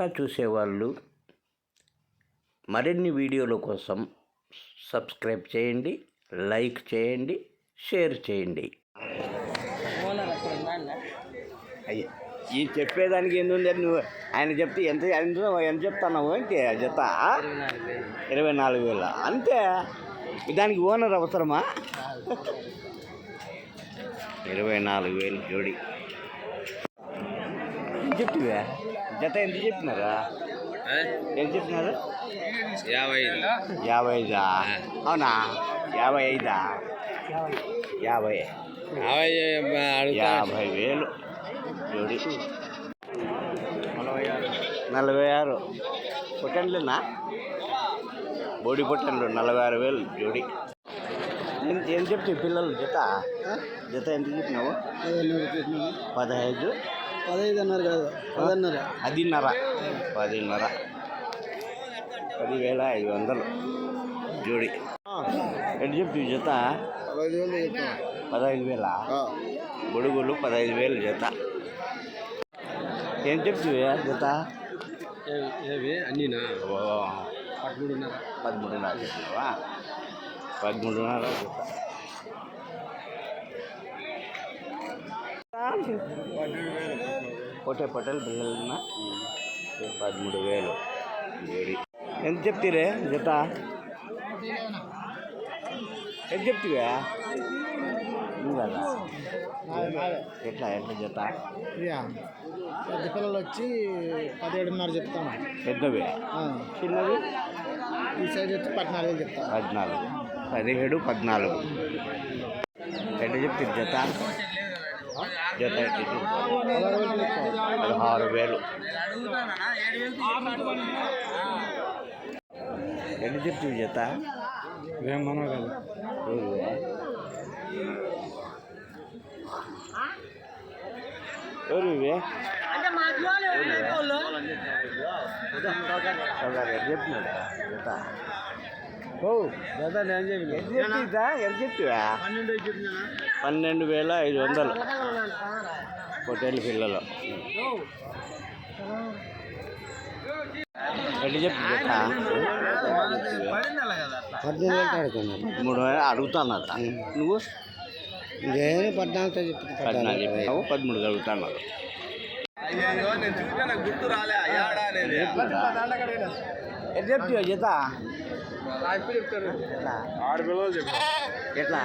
కొత్తగా చూసేవాళ్ళు మరిన్ని వీడియోల కోసం సబ్స్క్రైబ్ చేయండి లైక్ చేయండి షేర్ చేయండి. అయ్యా ఈ చెప్పేదానికి ఏంది నువ్వు? ఆయన చెప్తే ఎంత ఎంత ఎంత చెప్తున్నావు ఏంటి? జత? ఇరవై నాలుగు వేల. అంతే? దానికి ఓనర్ అవసరమా? ఇరవై నాలుగు వేలు జోడి. ఎంత చెప్తివే జత ఎంత చెప్పినారా? ఎంత చెప్పినారు? యాభై యాభై ఐదా? అవునా? యాభై ఐదా? యాభై. యాభై వేలు. జోడి. నలభై ఆరు. పొట్టండ్లేనా? బోడి పొట్టండ్లు నలభై ఆరు వేలు జోడి. ఎంత ఏం చెప్తే పిల్లలు? జత? జత ఎంత చెప్పినావు? పదహైదు. పదహైదు అన్నారు కాదు పదన్నర. పదిన్నర. పదిన్నర. పదివేల ఐదు వందలు జోడి ఎంత చెప్తావు జత? పదహైదు వేలు వేల గొడుగులు పదహైదు వేలు జత. ఏం చెప్తావు జత? ఏవి అన్నీనా? ఓ, పదమూడున్నర. పదమూడున్నర చెప్పినావా పదమూడున్నర జత. కోటే పటేల్ పిల్లలన్నా పదమూడు వేలు జోడి ఎంత చెప్తీరే జత? ఎంత చెప్తివా? నువ్వు కదా ఎట్లా ఎట్లా జత? పెద్ద పిల్లలు వచ్చి పదిహేడున్నర చెప్తాను. పెద్దవి? చిన్నవి ఈ సైజ్ వచ్చి పద్నాలుగు చెప్తాను. పద్నాలుగు. పదిహేడు పద్నాలుగు. ఎట్లా చెప్తారు జత? జత పదహారు వేలు. ఎట్లా చెప్తావు జత? ఏమన్నా కాదు? ఎవరు? చెప్పినాడా జత? ఓ దాదా నేను చెప్పి ఎంత చెప్తా ఎంత చెప్తావా పన్నెండు వేల ఐదు వందలు. పొట్టేళ్ళ పిల్లలు. ఎట్లా చెప్పి పద్దెనిమిది మూడు వేలు అడుగుతున్నట నువ్వు? నేను పద్నాలుగుతో చెప్తాను పద్నాలుగు చెప్పినావు. పదమూడు నేను చూసిన గుర్తు రాలే. యాడా అనేది ఎట్లా చెప్తావు జత ఎట్లా? ఆరు ఎట్లా?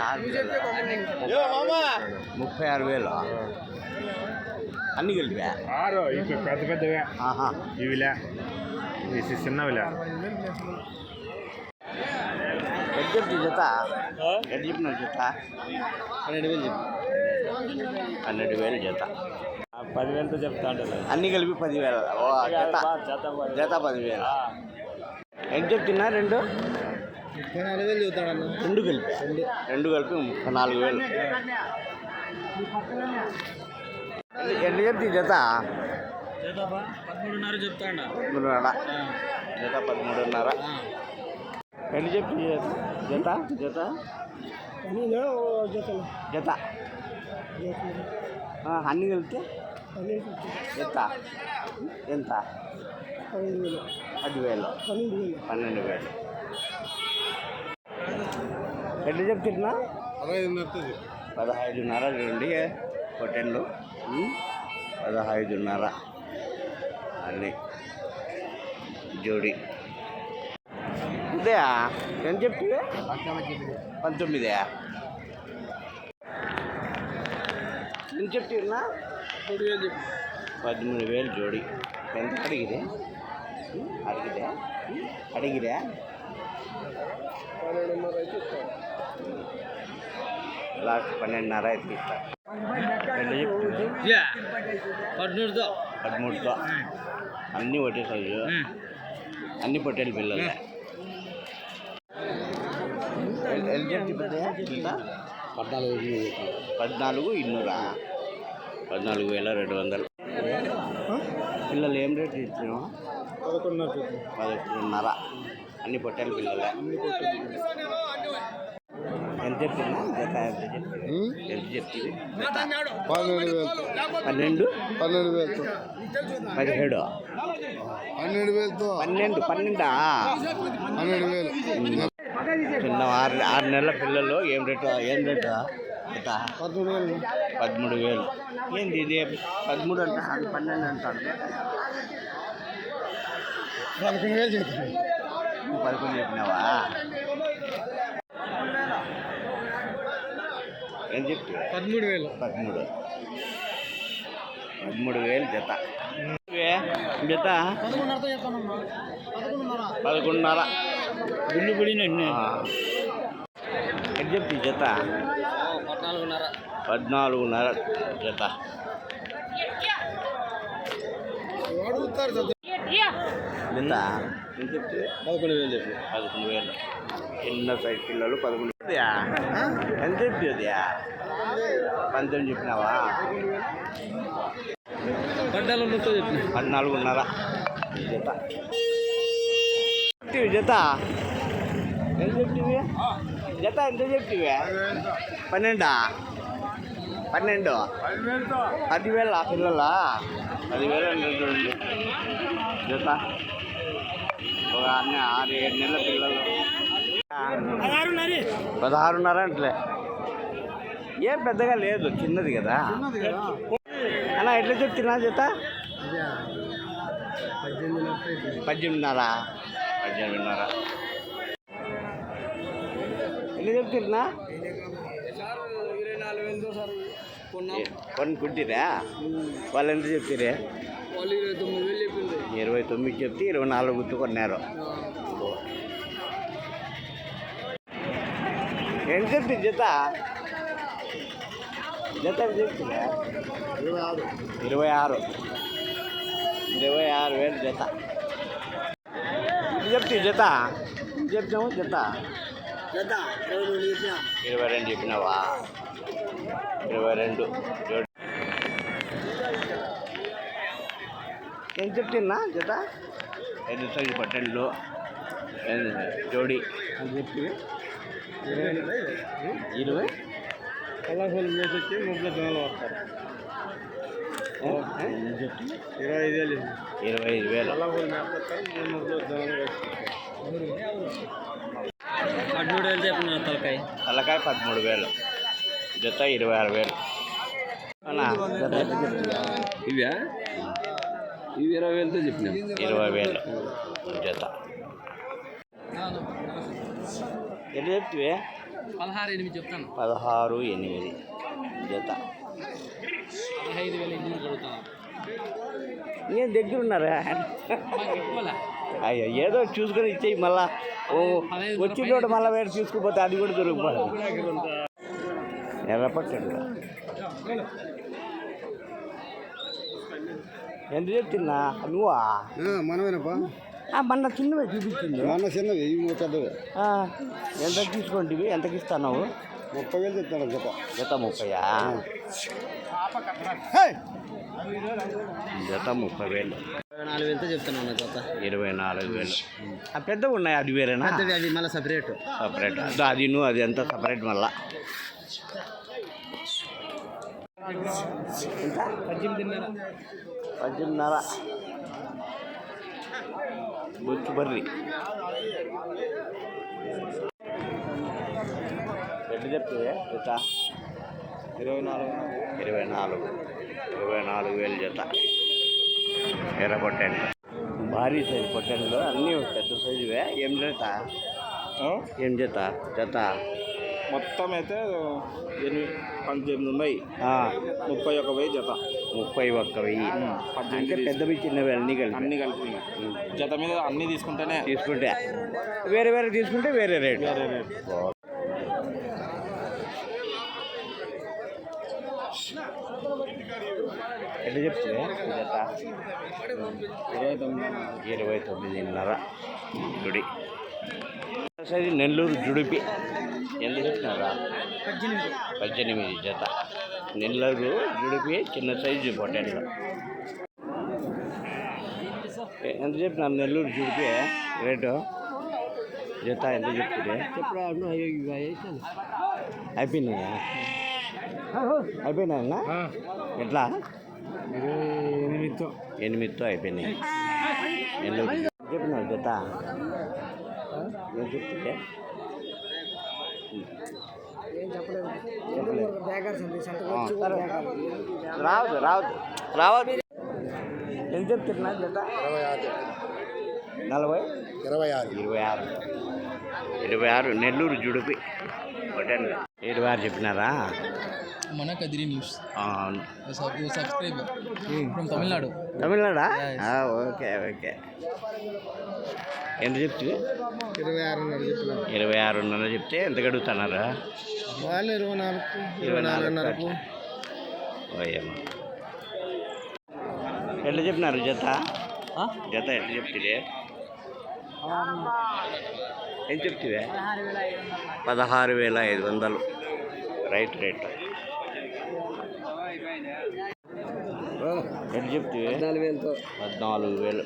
వేలు? మామా. ముప్పై ఆరు వేలు. అన్ని కలిపా ఆరు ఇప్పుడు పెద్ద పెద్దవే. ఆహా. ఇవిలే. ఇవి చిన్నవిలే. ఎట్లా చెప్తావు జత ఎట్లా చెప్పినావు జత పన్నెండు వేలు చెప్పి. పన్నెండు వేలు జత పదివేలతో చెప్తా అన్ని కలిపి పదివేలు. ఓ జత జత పదివేలు. ఎంత చెప్తున్నా? రెండు? నాలుగు వేలు చెబుతాడన్న. రెండు కలిపి. రెండు. కలిపి నాలుగు వేలు. ఎట్లా చెప్తే జత? పదమూడున్నర. చెప్తాడ పదమూడున్నర. జత? పదమూడున్నర ఎట్లా చెప్తే జత. జత. జత. అన్ని కలిపితే? ఎంత? ఎంత? పన్నెండు వేలు. పదివేలు. పన్నెండు వేలు. పన్నెండు వేలు. ఎట్లా చెప్తున్నా? పదహైదున్నర రెండు హోటళ్ళు పదహైదున్నర. అన్నీ. జోడి. ఇదే ఎంత చెప్తే పంతొమ్మిదే. ఎంత చెప్తున్నా? పదమూడు వేలు జోడి. ఎంత అడిగితే? అడిగితే అడిగిరే పన్నెండున్నర అయితే ఇస్తాను లాస్ట్ పన్నెండున్నర అయితే ఇస్తారు ఎట్లా చెప్తుంది పద్మూడుతో పదమూడుతో అన్నీ ఒకటే సైజు అన్ని పొట్టేలు పిల్లలు ఎంత చెప్తుంది పద్నాలుగు వేలు పద్నాలుగు ఇన్నూరా పద్నాలుగు వేల రెండు వందలు పిల్లలు ఏం రేట్ ఇచ్చినావు పదకొండున్నర అన్ని పొట్టేలు పిల్లలే. ఎంత చెప్తున్నా జత ఎంత చెప్తుంది పన్నెండు వేలు. పన్నెండు? వేలతో. పదిహేడు. పన్నెండు వేలతో. పన్నెండు పన్నెండా? పన్నెండు వేలు. చిన్న ఆరు ఆరు నెలల పిల్లలు ఏం రేటు ఏం రేటు? పదమూడు వేలు. పదమూడు వేలు. ఏంది ఇది? పదమూడు అంటే పన్నెండు అంటాడు పదకొండు వేలు చెప్తాను నువ్వు పదకొండు చెప్పినావా ఏం చెప్తే పదమూడు వేలు పదమూడు పదమూడు వేలు జత. జత పదకొండున్నర గుళ్ళు గుడిన ఆ. ఎంత చెప్తే జత. పద్నాలుగున్నర పద్నాలుగున్నర జత. అడుగుతారు జత ఎంత? చెప్తే పదకొండు వేలు చెప్పి. పదకొండు వేలు చిన్న సైజ్ పిల్లలు పదకొండు వేలుయా? ఎంత చెప్తుందియా పంతొమ్మిది చెప్పినావా? పద్నాలుగున్నరతో చెప్పిన పద్నాలుగున్నర. జత. చెప్తివి జత. ఎంత చెప్తివి జత ఎంత చెప్తివి పన్నెండా? పన్నెండు? పదివేల పిల్లల? పదివేల చూడండి జత. ఒక అన్ని ఆరు ఏడు నెలల పిల్లలు. పదహారున్నర అంటలే. ఏం పెద్దగా లేదు చిన్నది కదా. అన్న ఎట్లా చెప్తున్నా జత? పద్దెనిమిదిన్నర. పద్దెనిమిదిన్నర. ఎన్ని చెప్తున్నా? కుట్టిరా వాళ్ళు ఎంత చెప్తారే? ఇరవై తొమ్మిది చెప్తే ఇరవై నాలుగు గుర్తు కొన్నారు. ఎంత చెప్తుంది జత? జత చెప్తుందా? ఇరవై ఆరు. ఇరవై ఆరు ఇరవై ఆరు వేలు జత. చెప్తే జత? చెప్తాము జత? జత ఇరవై రెండు చెప్పినావా? ఇరవై రెండు. జోడి ఏం చెప్తున్నా జత? ఐదు సైజు పట్టెళ్ళు జోడి. అని చెప్పి ఇరవై? కళాశాల చేసి వచ్చి ముగ్గురు జనాలు వస్తారు? ఇరవై ఐదు వేలు ఇరవై ఐదు వేలు. కళాశాల మేపుతారు ముగ్గురు జనాలు పదమూడు వేలు చెప్పిన తలకాయ తలకాయ పదమూడు వేలు. జత ఇరవై ఆరు వేలు. చెప్తున్నా ఇవా ఇవి ఇరవై వేలతో చెప్పిన? ఇరవై వేలు జత. ఎన్ని చెప్తివే? పదహారు ఎనిమిది చెప్తాను. పదహారు ఎనిమిది జత. పదహైదు వేలు ఎనిమిది కొడుతాను నేను దగ్గర ఉన్నారా? అయ్యో ఏదో చూసుకొని ఇచ్చేయి మళ్ళా. ఓ వచ్చినోడు మళ్ళీ వేరే తీసుకుపోతే అది కూడా దొరికిపోతుంది. ఎర్రపట్టడు ఎంత చెప్తున్నా? నువ్వా? మనమేనప్పా? ఆ, మొన్న చిన్నవే చూపించింది. మన చిన్నవి ఇవి పెద్దవి. ఎంత తీసుకోండి ఎంతకి ఇస్తాను ముప్పై వేలు చెప్తాను జత జత ముప్పయా? జత ముప్పై వేలు. ఇరవై నాలుగు వేలతో చెప్తాను అన్న జత ఇరవై నాలుగు వేలు. ఆ పెద్దగా ఉన్నాయి అది వేరేనా? పెద్దవి అది మళ్ళీ సపరేట్. సపరేట్. అదో అది నువ్వు అది ఎంత సపరేట్ మళ్ళా. ఎంత పద్దెనిమిదిన్నర. బొచ్చు బర్రి. ఎట్లా చెప్తుంది జత? ఇరవై నాలుగు. ఇరవై నాలుగు. ఇరవై నాలుగు వేలు జత. ఎర్ర పొట్టెండు భారీ సైజు పొట్టెండులో అన్నీ పెద్ద సైజువే. ఏం జత? ఏం జత? జత? మొత్తం అయితే ఎనిమిది పద్దెనిమిది ఉన్నాయి. ముప్పై ఒక వెయ్యి జత. ముప్పై ఒక్క వెయ్యి. అంటే పెద్దవి చిన్నవి అన్నీ కలిపి. అన్ని కలిపి. జత మీద అన్ని తీసుకుంటేనే తీసుకుంటే వేరే వేరే తీసుకుంటే వేరే రేట్. వేరే రేట్. ఎట్లా చెప్తుంది జత ఇరవై తొమ్మిది. ఇరవై తొమ్మిదిన్నర. జుడి సరే నెల్లూరు జుడిపి ఎంత చెప్తున్నారా పద్దెనిమిది జత. నెల్లూరు జుడిపి చిన్న సైజు పొట్టెన్లు ఎ- ఎంత చెప్పినారు నెల్లూరు జుడిపి రేటు? జత ఎంత చెప్తుంది? అయిపోయినాయా? అయిపోయినాయన్నా? ఎట్లా? ఎనిమిదితో. ఎనిమిదితో అయిపోయినాయి. ఎనిమిది చెప్పినారు జత? రావద్దు రావద్దు. రావద్దు. ఎంత చెప్తున్నా జత? నలభై. ఇరవై ఆరు. ఇరవై ఆరు ఇరవై ఆరు నెల్లూరు జుడిపి. ఇరవై ఆరు చెప్పినారా? మన కదిరి న్యూస్. ఆ, subscribe from Tamil Nadu. తమిళనాడా? Okay okay. ఎంత చెప్తే? ఇరవై ఆరున్నర చెప్పిన ఇరవై ఆరున్నర చెప్తే ఎంత గడుగుతున్నారా? వాళ్ళు ఇరవై నాలుగు ఇరవై నాలుగున్నరకు. ఓయమ్మ ఎట్లా చెప్పినారు జత? జత ఎట్లా చెప్తే ఏం చెప్తివే? పదహారు వేల ఐదు వందలు. రైట్ రేట్ ఎట్లా చెప్తివే? నాలుగు వేలతో. పద్నాలుగు వేలు.